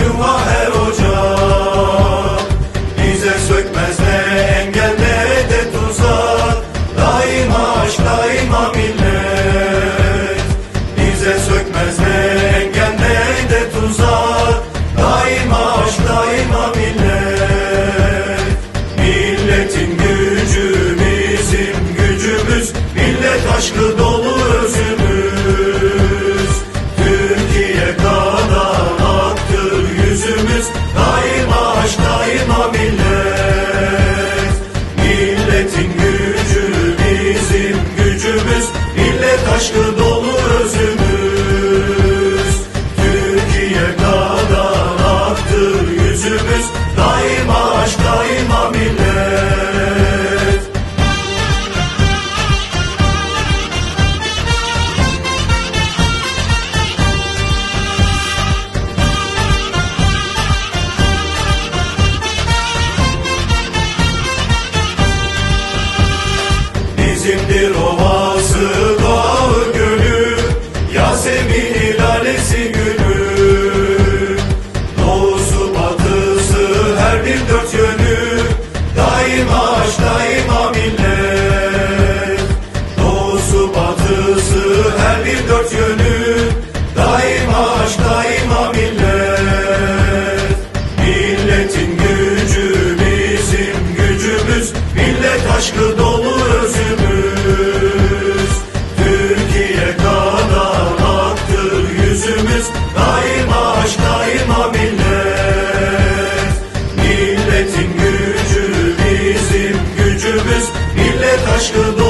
yuva her Bize sökmez ne engel ne de tuzak. Daima aşk daima millet. Bize sökmez ne engel ne de tuzak. Daima aşk daima millet. Milletin gücü bizim gücümüz. Millet aşkı Bizim aşkı